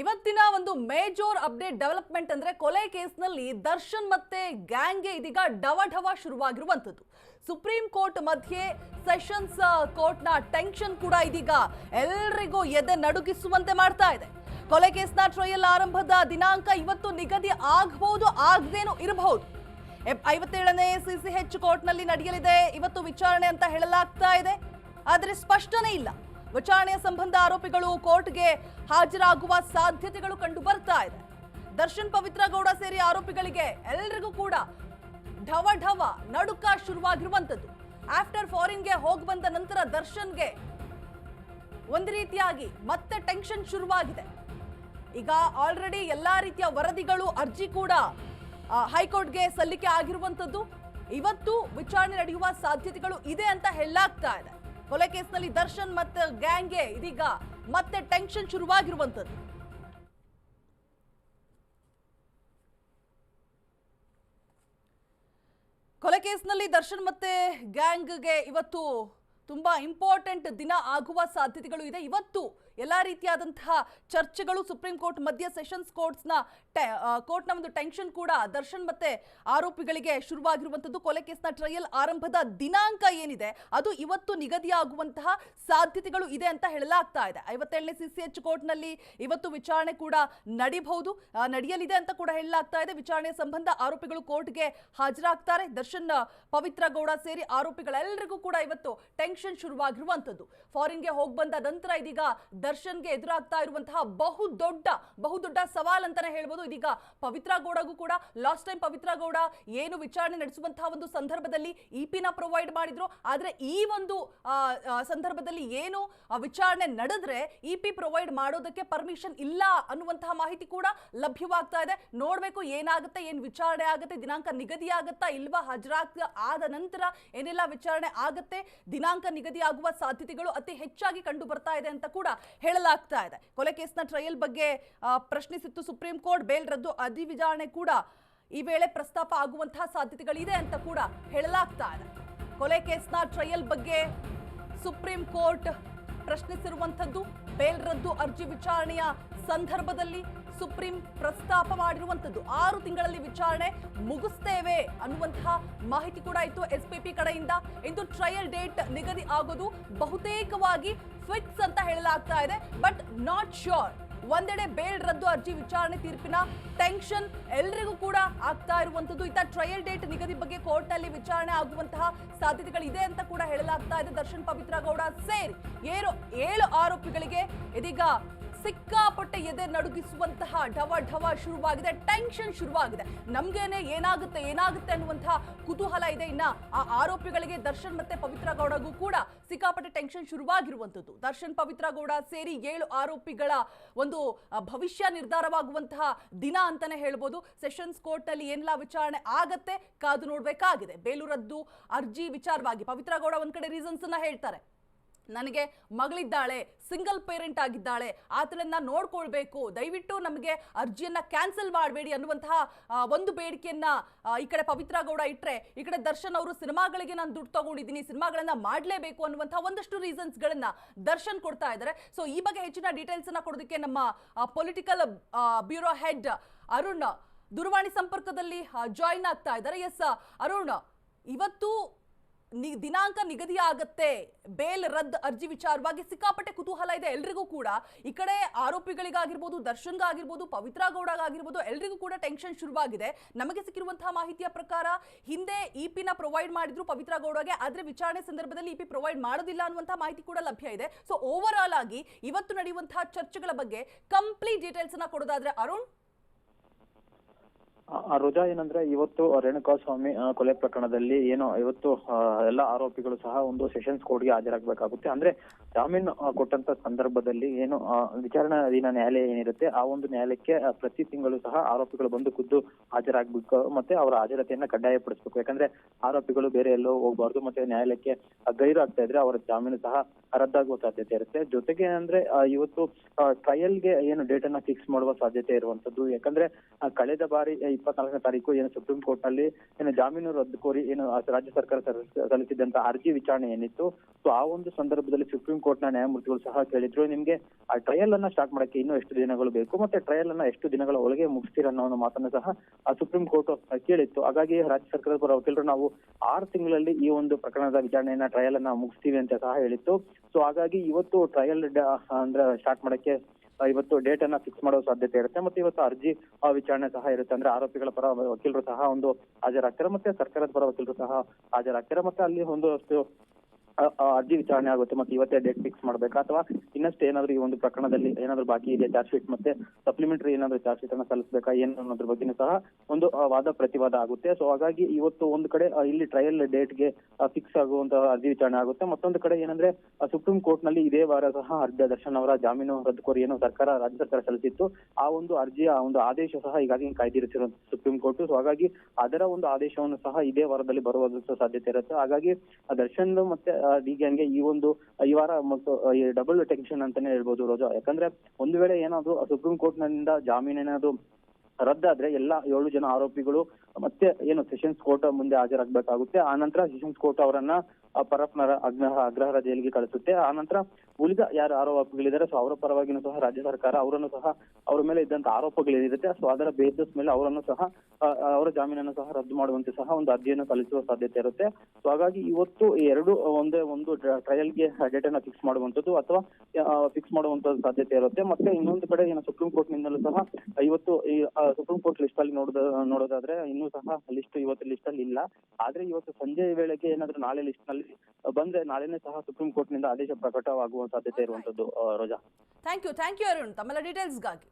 ಇವತ್ತಿನ ಒಂದು major update development ಅಂದ್ರೆ ಕೊಲೆ ಕೇಸ್ನಲ್ಲಿ ದರ್ಶನ್ ಮತ್ತೆ ಗ್ಯಾಂಗ್ಗೆ ಇದೀಗ ಡವ ಶುರುವಾಗಿರುವಂಥದ್ದು. ಸುಪ್ರೀಂ ಕೋರ್ಟ್ ಮಧ್ಯೆ ಸೆಷನ್ಸ್ ಕೋರ್ಟ್ನ ಟೆನ್ಷನ್ ಕೂಡ ಇದೀಗ ಎಲ್ರಿಗೂ ಎದೆ ನಡುಗಿಸುವಂತೆ ಮಾಡ್ತಾ ಇದೆ. ಕೊಲೆ ಕೇಸ್ನ ಟ್ರಯಲ್ ಆರಂಭದ ದಿನಾಂಕ ಇವತ್ತು ನಿಗದಿ ಆಗಬಹುದು ಆಗದೇನೂ ಇರಬಹುದು. ಐವತ್ತೇಳನೇ ಸಿಸಿಎಚ್ ಕೋರ್ಟ್ನಲ್ಲಿ ನಡೆಯಲಿದೆ. ಇವತ್ತು ವಿಚಾರಣೆ ಅಂತ ಹೇಳಲಾಗ್ತಾ ಇದೆ. ಆದರೆ ಸ್ಪಷ್ಟನೇ ಇಲ್ಲ. ವಿಚಾರಣೆಯ ಸಂಬಂಧ ಆರೋಪಿಗಳು ಕೋರ್ಟ್ಗೆ ಹಾಜರಾಗುವ ಸಾಧ್ಯತೆಗಳು ಕಂಡು ಬರ್ತಾ ಇದೆ. ದರ್ಶನ್ ಪವಿತ್ರ ಗೌಡ ಸೇರಿ ಆರೋಪಿಗಳಿಗೆ ಎಲ್ಲರಿಗೂ ಕೂಡ ಢವ ಢವ ನಡುಕ ಶುರುವಾಗಿರುವಂಥದ್ದು. ಆಫ್ಟರ್ ಫಾರಿನ್ಗೆ ಹೋಗಿ ಬಂದ ನಂತರ ದರ್ಶನ್ಗೆ ಒಂದು ರೀತಿಯಾಗಿ ಮತ್ತೆ ಟೆನ್ಷನ್ ಶುರುವಾಗಿದೆ. ಈಗ ಆಲ್ರೆಡಿ ಎಲ್ಲಾ ರೀತಿಯ ವರದಿಗಳು, ಅರ್ಜಿ ಕೂಡ ಹೈಕೋರ್ಟ್ಗೆ ಸಲ್ಲಿಕೆ ಆಗಿರುವಂತದ್ದು ಇವತ್ತು ವಿಚಾರಣೆ ನಡೆಯುವ ಸಾಧ್ಯತೆಗಳು ಇದೆ ಅಂತ ಹೇಳಲಾಗ್ತಾ ಇದೆ. ಕೊಲೆ ಕೇಸ್ನಲ್ಲಿ ದರ್ಶನ್ ಮತ್ತೆ ಗ್ಯಾಂಗ್ಗೆ ಇದೀಗ ಮತ್ತೆ ಟೆನ್ಷನ್ ಶುರುವಾಗಿರುವಂತದ್ದು ಕೊಲೆ ಕೇಸ್ನಲ್ಲಿ ದರ್ಶನ್ ಮತ್ತೆ ಗ್ಯಾಂಗ್ಗೆ ಇವತ್ತು ತುಂಬಾ ಇಂಪಾರ್ಟೆಂಟ್ ದಿನ ಆಗುವ ಸಾಧ್ಯತೆಗಳು ಇದೆ. ಇವತ್ತು ಎಲ್ಲ ರೀತಿಯಾದಂತಹ ಚರ್ಚೆಗಳು ಸುಪ್ರೀಂ ಕೋರ್ಟ್ ಮಧ್ಯ ಸೆಷನ್ಸ್ ಕೋರ್ಟ್ಸ್ನ ಕೋರ್ಟ್ನ ಒಂದು ಟೆನ್ಷನ್ ಕೂಡ ದರ್ಶನ್ ಮತ್ತೆ ಆರೋಪಿಗಳಿಗೆ ಶುರುವಾಗಿರುವಂತದ್ದು ಕೊಲೆ ಕೇಸ್ನ ಟ್ರಯಲ್ ಆರಂಭದ ದಿನಾಂಕ ಏನಿದೆ, ಅದು ಇವತ್ತು ನಿಗದಿಯಾಗುವಂತಹ ಸಾಧ್ಯತೆಗಳು ಇದೆ ಅಂತ ಹೇಳಲಾಗ್ತಾ ಇದೆ. ಐವತ್ತೇಳನೇ ಸಿಸಿಎಚ್ ಕೋರ್ಟ್ನಲ್ಲಿ ಇವತ್ತು ವಿಚಾರಣೆ ಕೂಡ ನಡಿಬಹುದು ನಡೆಯಲಿದೆ ಅಂತ ಕೂಡ ಹೇಳಲಾಗ್ತಾ ಇದೆ. ವಿಚಾರಣೆ ಸಂಬಂಧ ಆರೋಪಿಗಳು ಕೋರ್ಟ್ಗೆ ಹಾಜರಾಗ್ತಾರೆ. ದರ್ಶನ್ ಪವಿತ್ರ ಗೌಡ ಸೇರಿ ಆರೋಪಿಗಳೆಲ್ಲರಿಗೂ ಕೂಡ ಇವತ್ತು ಟೆನ್ಷನ್ ಶುರುವಾಗಿರುವಂತದ್ದು ಫಾರಿನ್ಗೆ ಹೋಗಿ ಬಂದ ನಂತರ ಇದೀಗ ದರ್ಶನ್ಗೆ ಎದುರಾಗ್ತಾ ಇರುವಂತಹ ಬಹು ದೊಡ್ಡ ಬಹುದೊಡ್ಡ ಸವಾಲ್ ಅಂತಾನೆ ಹೇಳ್ಬೋದು. ಇದೀಗ ಪವಿತ್ರ ಗೌಡಗೂ ಕೂಡ, ಲಾಸ್ಟ್ ಟೈಮ್ ಪವಿತ್ರ ಗೌಡ ಏನು ವಿಚಾರಣೆ ನಡೆಸುವಂತಹ ಒಂದು ಸಂದರ್ಭದಲ್ಲಿ ಇಪಿನ ಪ್ರೊವೈಡ್ ಮಾಡಿದ್ರು. ಆದ್ರೆ ಈ ಒಂದು ಸಂದರ್ಭದಲ್ಲಿ ಏನು ವಿಚಾರಣೆ ನಡೆದ್ರೆ ಇಪಿ ಪ್ರೊವೈಡ್ ಮಾಡೋದಕ್ಕೆ ಪರ್ಮಿಷನ್ ಇಲ್ಲ ಅನ್ನುವಂತಹ ಮಾಹಿತಿ ಕೂಡ ಲಭ್ಯವಾಗ್ತಾ ಇದೆ. ನೋಡ್ಬೇಕು ಏನಾಗುತ್ತೆ, ಏನ್ ವಿಚಾರಣೆ ಆಗುತ್ತೆ, ದಿನಾಂಕ ನಿಗದಿ ಆಗುತ್ತಾ ಇಲ್ವಾ, ಹಾಜರಾಗ ಆದ ನಂತರ ಏನೆಲ್ಲ ವಿಚಾರಣೆ ಆಗುತ್ತೆ, ದಿನಾಂಕ ನಿಗದಿ ಆಗುವ ಸಾಧ್ಯತೆಗಳು ಅತಿ ಹೆಚ್ಚಾಗಿ ಕಂಡು ಬರ್ತಾ ಇದೆ ಅಂತ ಕೂಡ ಹೇಳಲಾಗ್ತಾ ಇದೆ. ಕೊಲೆ ಕೇಸ್ನ ಟ್ರಯಲ್ ಬಗ್ಗೆ ಪ್ರಶ್ನಿಸಿತ್ತು ಸುಪ್ರೀಂ ಕೋರ್ಟ್. ಬೇಲ್ ರದ್ದು ಅಧಿ ವಿಚಾರಣೆ ಕೂಡ ಈ ವೇಳೆ ಪ್ರಸ್ತಾಪ ಆಗುವಂತಹ ಸಾಧ್ಯತೆಗಳಿದೆ ಅಂತ ಕೂಡ ಹೇಳಲಾಗ್ತಾ ಇದೆ. ಕೊಲೆ ಕೇಸ್ನ ಟ್ರಯಲ್ ಬಗ್ಗೆ ಸುಪ್ರೀಂ ಕೋರ್ಟ್ ಪ್ರಶ್ನಿಸಿರುವಂಥದ್ದು ಬೇಲ್ ರದ್ದು ಅರ್ಜಿ ವಿಚಾರಣೆಯ ಸಂದರ್ಭದಲ್ಲಿ ಸುಪ್ರೀಂ ಪ್ರಸ್ತಾಪ ಮಾಡಿರುವಂತದ್ದು ಆರು ತಿಂಗಳಲ್ಲಿ ವಿಚಾರಣೆ ಮುಗಿಸ್ತೇವೆ ಅನ್ನುವಂತಹ ಮಾಹಿತಿ ಕೂಡ ಇತ್ತು ಎಸ್ಪಿಪಿ ಕಡೆಯಿಂದ. ಇಂದು ಟ್ರಯಲ್ ಡೇಟ್ ನಿಗದಿ ಆಗೋದು ಬಹುತೇಕವಾಗಿ ಫಿಕ್ಸ್ ಅಂತ ಹೇಳಲಾಗ್ತಾ ಇದೆ. ಬಟ್ ನಾಟ್ ಶ್ಯೂರ್ ಒಂದೆಡೆ ಬೇಲ್ ರದ್ದು ಅರ್ಜಿ ವಿಚಾರಣೆ ತೀರ್ಪಿನ ಟೆನ್ಷನ್ ಎಲ್ರಿಗೂ ಕೂಡ ಆಗ್ತಾ ಇರುವಂತದ್ದು ಇತ್ತ ಟ್ರಯಲ್ ಡೇಟ್ ನಿಗದಿ ಬಗ್ಗೆ ಕೋರ್ಟ್ನಲ್ಲಿ ವಿಚಾರಣೆ ಆಗುವಂತಹ ಸಾಧ್ಯತೆಗಳಿದೆ ಅಂತ ಕೂಡ ಹೇಳಲಾಗ್ತಾ ಇದೆ. ದರ್ಶನ್ ಪವಿತ್ರ ಗೌಡ ಸೇರಿ ಏಳು ಏಳು ಆರೋಪಿಗಳಿಗೆ ಇದೀಗ ಸಿಕ್ಕಾಪಟ್ಟೆ ಎದೆ ನಡುಗಿಸುವಂತಹ ಢವ ಢವ ಶುರುವಾಗಿದೆ, ಟೆನ್ಷನ್ ಶುರುವಾಗಿದೆ. ನಮ್ಗೇನೆ ಏನಾಗುತ್ತೆ ಏನಾಗುತ್ತೆ ಅನ್ನುವಂತಹ ಕುತೂಹಲ ಇದೆ. ಇನ್ನ ಆ ಆರೋಪಿಗಳಿಗೆ ದರ್ಶನ್ ಮತ್ತೆ ಪವಿತ್ರ ಗೌಡಗೂ ಕೂಡ ಸಿಕ್ಕಾಪಟ್ಟೆ ಟೆನ್ಷನ್ ಶುರುವಾಗಿರುವಂತದ್ದು ದರ್ಶನ್, ಪವಿತ್ರ ಗೌಡ ಸೇರಿ ಏಳು ಆರೋಪಿಗಳ ಒಂದು ಭವಿಷ್ಯ ನಿರ್ಧಾರವಾಗುವಂತಹ ದಿನ ಅಂತಾನೆ ಹೇಳ್ಬೋದು. ಸೆಷನ್ಸ್ ಕೋರ್ಟ್ ಅಲ್ಲಿ ಏನೆಲ್ಲ ವಿಚಾರಣೆ ಆಗತ್ತೆ ಕಾದು ನೋಡ್ಬೇಕಾಗಿದೆ. ಬೇಲೂರದ್ದು ಅರ್ಜಿ ವಿಚಾರವಾಗಿ ಪವಿತ್ರ ಗೌಡ ಒಂದ್ ಕಡೆ ರೀಸನ್ಸ್ ಅನ್ನ ಹೇಳ್ತಾರೆ. ನನಗೆ ಮಗಳಿದ್ದಾಳೆ ಸಿಂಗಲ್ ಪೇರೆಂಟ್ ಆಗಿದ್ದಾಳೆ ಆತಳನ್ನ ನೋಡ್ಕೊಳ್ಬೇಕು. ದಯವಿಟ್ಟು ನಮಗೆ ಅರ್ಜಿಯನ್ನ ಕ್ಯಾನ್ಸಲ್ ಮಾಡಬೇಡಿ ಅನ್ನುವಂತಹ ಒಂದು ಬೇಡಿಕೆಯನ್ನ ಈ ಕಡೆ ಪವಿತ್ರ ಗೌಡ ಇಟ್ಟರೆ ಈ ಕಡೆ ದರ್ಶನ್ ಅವರು ಸಿನಿಮಾಗಳಿಗೆ ನಾನು ದುಡ್ಡು ತಗೊಂಡಿದ್ದೀನಿ, ಸಿನಿಮಾಗಳನ್ನ ಮಾಡಲೇಬೇಕು ಅನ್ನುವಂಥ ಒಂದಷ್ಟು ರೀಸನ್ಸ್ಗಳನ್ನು ದರ್ಶನ್ ಕೊಡ್ತಾ ಇದ್ದಾರೆ ಸೊ ಈ ಬಗ್ಗೆ ಹೆಚ್ಚಿನ ಡೀಟೇಲ್ಸ್ ಅನ್ನ ಕೊಡೋದಕ್ಕೆ ನಮ್ಮ ಪೊಲಿಟಿಕಲ್ ಬ್ಯೂರೋ ಹೆಡ್ ಅರುಣ್, ದೂರವಾಣಿ ಸಂಪರ್ಕದಲ್ಲಿ ಜಾಯಿನ್ ಆಗ್ತಾ ಇದ್ದಾರೆ ಎಸ್ ಅರುಣ್, ಇವತ್ತು ದಿನಾಂಕ ನಿಗದಿ ಆಗತ್ತೆ. ಬೇಲ್ ರದ್ದು ಅರ್ಜಿ ವಿಚಾರವಾಗಿ ಸಿಕ್ಕಾಪಟ್ಟೆ ಕುತೂಹಲ ಇದೆ ಎಲ್ರಿಗೂ ಕೂಡ. ಈ ಕಡೆ ಆರೋಪಿಗಳಿಗಾಗಿರ್ಬೋದು, ದರ್ಶನ್ಗಾಗಿರ್ಬೋದು, ಪವಿತ್ರ ಗೌಡಗಾಗಿರ್ಬೋದು ಎಲ್ರಿಗೂ ಕೂಡ ಟೆನ್ಷನ್ ಶುರುವಾಗಿದೆ. ನಮಗೆ ಸಿಕ್ಕಿರುವಂತಹ ಮಾಹಿತಿಯ ಪ್ರಕಾರ ಹಿಂದೆ ಇ ಪಿನ ಪ್ರೊವೈಡ್ ಮಾಡಿದ್ರು ಪವಿತ್ರ ಗೌಡಗೆ, ಆದ್ರೆ ವಿಚಾರಣೆ ಸಂದರ್ಭದಲ್ಲಿ ಇಪಿ ಪ್ರೊವೈಡ್ ಮಾಡೋದಿಲ್ಲ ಅನ್ನುವಂತಹ ಮಾಹಿತಿ ಕೂಡ ಲಭ್ಯ ಇದೆ. ಸೊ ಓವರ್ ಆಗಿ ಇವತ್ತು ನಡೆಯುವಂತಹ ಚರ್ಚೆಗಳ ಬಗ್ಗೆ ಕಂಪ್ಲೀಟ್ ಡೀಟೇಲ್ಸ್ ಅನ್ನ ಕೊಡೋದಾದ್ರೆ ಅರುಣ್ ಆ, ರೋಜಾ ಏನಂದ್ರೆ ಇವತ್ತು ರೇಣುಕಾ ಸ್ವಾಮಿ ಕೊಲೆ ಪ್ರಕರಣದಲ್ಲಿ ಏನು ಇವತ್ತು ಎಲ್ಲ ಆರೋಪಿಗಳು ಸಹ ಒಂದು ಸೆಷನ್ಸ್ ಕೋರ್ಟ್ಗೆ ಹಾಜರಾಗಬೇಕಾಗುತ್ತೆ. ಅಂದ್ರೆ ಜಾಮೀನು ಕೊಟ್ಟಂತ ಸಂದರ್ಭದಲ್ಲಿ ಏನು ವಿಚಾರಣಾಧೀನ ನ್ಯಾಯಾಲಯ ಏನಿರುತ್ತೆ ಆ ಒಂದು ನ್ಯಾಯಾಲಯಕ್ಕೆ ಪ್ರತಿ ತಿಂಗಳು ಸಹ ಆರೋಪಿಗಳು ಬಂದು ಖುದ್ದು ಹಾಜರಾಗಬೇಕು ಮತ್ತೆ ಅವರ ಹಾಜರಾತಿಯನ್ನ ಕಡ್ಡಾಯಪಡಿಸಬೇಕು. ಯಾಕಂದ್ರೆ ಆರೋಪಿಗಳು ಬೇರೆ ಎಲ್ಲೋ ಹೋಗಬಾರ್ದು ಮತ್ತೆ ನ್ಯಾಯಾಲಯಕ್ಕೆ ಗೈರು ಆಗ್ತಾ ಇದ್ರೆ ಅವರ ಜಾಮೀನು ಸಹ ರದ್ದಾಗುವ ಸಾಧ್ಯತೆ ಇರುತ್ತೆ. ಜೊತೆಗೆ ಅಂದ್ರೆ ಇವತ್ತು ಟ್ರಯಲ್ಗೆ ಏನು ಡೇಟ್ ಅನ್ನ ಫಿಕ್ಸ್ ಮಾಡುವ ಸಾಧ್ಯತೆ ಇರುವಂತದ್ದು ಯಾಕಂದ್ರೆ ಕಳೆದ ಬಾರಿ ಇಪ್ಪತ್ನಾಲ್ಕನೇ ತಾರೀಕು ಏನು ಸುಪ್ರೀಂ ಕೋರ್ಟ್ನಲ್ಲಿ ಏನು ಜಾಮೀನು ರದ್ದು ಕೋರಿ ಏನು ರಾಜ್ಯ ಸರ್ಕಾರ ಸಲ್ಲಿಸ- ಸಲ್ಲಿಸಿದಂತ ಅರ್ಜಿ ವಿಚಾರಣೆ ಏನಿತ್ತು ಸೊ ಆ ಒಂದು ಸಂದರ್ಭದಲ್ಲಿ ಸುಪ್ರೀಂ ಕೋರ್ಟ್ನ ನ್ಯಾಯಮೂರ್ತಿಗಳು ಸಹ ಕೇಳಿದ್ರು, ನಿಮ್ಗೆ ಆ ಟ್ರಯಲ್ ಅನ್ನ ಸ್ಟಾರ್ಟ್ ಮಾಡಕ್ಕೆ ಇನ್ನೂ ಎಷ್ಟು ದಿನಗಳು ಬೇಕು, ಮತ್ತೆ ಟ್ರಯಲ್ ಅನ್ನ ಎಷ್ಟು ದಿನಗಳ ಒಳಗೆ ಮುಗಿಸ್ತೀರ ಅನ್ನೋ ಒಂದು ಮಾತನ್ನ ಸಹ ಆ ಸುಪ್ರೀಂ ಕೋರ್ಟ್ ಕೇಳಿತ್ತು. ಹಾಗಾಗಿ ರಾಜ್ಯ ಸರ್ಕಾರದ ಪರ ವಕೀಲರು ನಾವು ಆರು ತಿಂಗಳಲ್ಲಿ ಈ ಒಂದು ಪ್ರಕರಣದ ವಿಚಾರಣೆಯನ್ನ ಟ್ರಯಲ್ ಅನ್ನ ಮುಗಿಸ್ತೀವಿ ಅಂತ ಸಹ ಹೇಳಿತ್ತು. ಸೊ ಹಾಗಾಗಿ ಇವತ್ತು ಟ್ರಯಲ್ ಅಂದ್ರೆ ಸ್ಟಾರ್ಟ್ ಮಾಡಕ್ಕೆ ಇವತ್ತು ಡೇಟ್ ಅನ್ನ ಫಿಕ್ಸ್ ಮಾಡೋ ಸಾಧ್ಯತೆ ಇರುತ್ತೆ. ಮತ್ತೆ ಇವತ್ತು ಅರ್ಜಿ ವಿಚಾರಣೆ ಸಹ ಇರುತ್ತೆ. ಅಂದ್ರೆ ಆರೋಪಿಗಳ ಪರ ವಕೀಲರು ಸಹ ಒಂದು ಹಾಜರಾಗ್ತಾರೆ. ಮತ್ತೆ ಸರ್ಕಾರದ ಪರ ವಕೀಲರು ಸಹ ಹಾಜರಾಗ್ತಾರೆ. ಮತ್ತೆ ಅಲ್ಲಿ ಆ, ಅರ್ಜಿ ವಿಚಾರಣೆ ಆಗುತ್ತೆ ಮತ್ತೆ ಇವತ್ತೇ ಡೇಟ್ ಫಿಕ್ಸ್ ಮಾಡ್ಬೇಕಾ? ಅಥವಾ ಇನ್ನಷ್ಟು ಏನಾದ್ರು ಈ ಒಂದು ಪ್ರಕರಣದಲ್ಲಿ ಏನಾದ್ರು ಬಾಕಿ ಇದೆ ಚಾರ್ಜ್ ಶೀಟ್ ಮತ್ತೆ ಸಪ್ಲಿಮೆಂಟರಿ ಏನಾದ್ರು ಚಾರ್ಜ್ ಶೀಟ್ ಅನ್ನ ಸಲ್ಲಿಸಬೇಕಾ, ಏನು ಅನ್ನೋದ್ರ ಬಗ್ಗೆನೂ ಸಹ ಒಂದು ವಾದ ಪ್ರತಿವಾದ ಆಗುತ್ತೆ. ಸೊ ಹಾಗಾಗಿ ಇವತ್ತು ಒಂದು ಕಡೆ ಇಲ್ಲಿ ಟ್ರಯಲ್ ಡೇಟ್ಗೆ ಫಿಕ್ಸ್ ಆಗುವಂತಹ ಅರ್ಜಿ ವಿಚಾರಣೆ ಆಗುತ್ತೆ. ಮತ್ತೊಂದು ಕಡೆ ಏನಂದ್ರೆ ಸುಪ್ರೀಂ ಕೋರ್ಟ್ನಲ್ಲಿ ಇದೇ ವಾರ ಸಹ ಅರ್ಜಿ, ದರ್ಶನ್ ಅವರ ಜಾಮೀನು ರದ್ದು ಕೋರಿ ಏನು ಸರ್ಕಾರ, ರಾಜ್ಯ ಸರ್ಕಾರ ಸಲ್ಲಿಸಿತ್ತು. ಆ ಒಂದು ಅರ್ಜಿಯ ಒಂದು ಆದೇಶ ಸಹ ಈಗಾಗಲೇ ಕಾಯ್ದಿರಿಸಿರುವಂತ ಸುಪ್ರೀಂ ಕೋರ್ಟ್ ಸೊ ಹಾಗಾಗಿ ಅದರ ಒಂದು ಆದೇಶವನ್ನು ಸಹ ಇದೇ ವಾರದಲ್ಲಿ ಬರುವಂತ ಸಾಧ್ಯತೆ ಇರುತ್ತೆ. ಹಾಗಾಗಿ ದರ್ಶನ್ ಮತ್ತೆ ಡಿ ಗ್ಯಾಂಗ್ಗೆ ಈ ಒಂದು ಈ ವಾರ ಮತ್ತು ಈ ಡಬಲ್ ಟೆನ್ಷನ್ ಅಂತಾನೆ ಹೇಳ್ಬೋದು ರೋಜಾ. ಯಾಕಂದ್ರೆ ಒಂದು ವೇಳೆ ಏನಾದ್ರು ಸುಪ್ರೀಂ ಕೋರ್ಟ್ನಿಂದ ಜಾಮೀನು ಏನಾದ್ರು ರದ್ದಾದ್ರೆ ಎಲ್ಲ ಏಳು ಜನ ಆರೋಪಿಗಳು ಮತ್ತೆ ಏನು ಸೆಷನ್ಸ್ ಕೋರ್ಟ್ ಮುಂದೆ ಹಾಜರಾಗಬೇಕಾಗುತ್ತೆ. ಆ ನಂತರ ಸೆಷನ್ಸ್ ಕೋರ್ಟ್ ಅವರನ್ನ ಪರಪ್ಪನರ ಅಗ್ರಹ ಅಗ್ರಹಾರ ಜೈಲಿಗೆ ಕಳಿಸುತ್ತೆ. ಆ ನಂತರ ಉಳಿದ ಯಾರು ಆರೋಪಿಗಳಿದ್ದಾರೆ ಸೊ ಅವರ ಪರವಾಗಿನೂ ಸಹ ರಾಜ್ಯ ಸರ್ಕಾರ ಅವರನ್ನು ಸಹ ಅವರ ಮೇಲೆ ಇದ್ದಂತ ಆರೋಪಗಳೇನಿರುತ್ತೆ ಸೊ ಅದರ ಬೇಸಿಸ್ ಮೇಲೆ ಅವರನ್ನು ಸಹ ಅವರ ಜಾಮೀನನ್ನು ಸಹ ರದ್ದು ಮಾಡುವಂತೆ ಸಹ ಒಂದು ಅರ್ಜಿಯನ್ನು ಸಲ್ಲಿಸುವ ಸಾಧ್ಯತೆ ಇರುತ್ತೆ. ಸೊ ಹಾಗಾಗಿ ಇವತ್ತು ಎರಡು ಒಂದೇ ಒಂದು ಟ್ರಯಲ್ಗೆ ಡೇಟ್ ಅನ್ನ ಫಿಕ್ಸ್ ಮಾಡುವಂತದ್ದು ಅಥವಾ ಫಿಕ್ಸ್ ಮಾಡುವಂತ ಸಾಧ್ಯತೆ ಇರುತ್ತೆ. ಮತ್ತೆ ಇನ್ನೊಂದು ಕಡೆ ಏನು ಸುಪ್ರೀಂ ಕೋರ್ಟ್ ನಿಂದಲೂ ಸಹ ಇವತ್ತು ಈ ಸುಪ್ರೀಂ ಕೋರ್ಟ್ ಲಿಸ್ಟ್ ಅಲ್ಲಿ ನೋಡೋದ, ನೋಡೋದಾದ್ರೆ ಇನ್ನೂ ಸಹ ಲಿಸ್ಟ್ ಇವತ್ತು ಲಿಸ್ಟ್ ಅಲ್ಲಿ ಇಲ್ಲ. ಆದ್ರೆ ಇವತ್ತು ಸಂಜೆ ವೇಳೆಗೆ ಏನಾದ್ರೂ ನಾಳೆ ಲಿಸ್ಟ್ನಲ್ಲಿ ಬಂದ್ರೆ ನಾಳೆನೇ ಸಹ ಸುಪ್ರೀಂ ಕೋರ್ಟ್ನಿಂದ ಆದೇಶ ಪ್ರಕಟವಾಗುವ ಸಾಧ್ಯತೆ ಇರುವಂತದ್ದು Roja. Thank you thank you Arun. ತಮ್ಮೆಲ್ಲ ಡೀಟೇಲ್ಸ್ಗಾಗಿ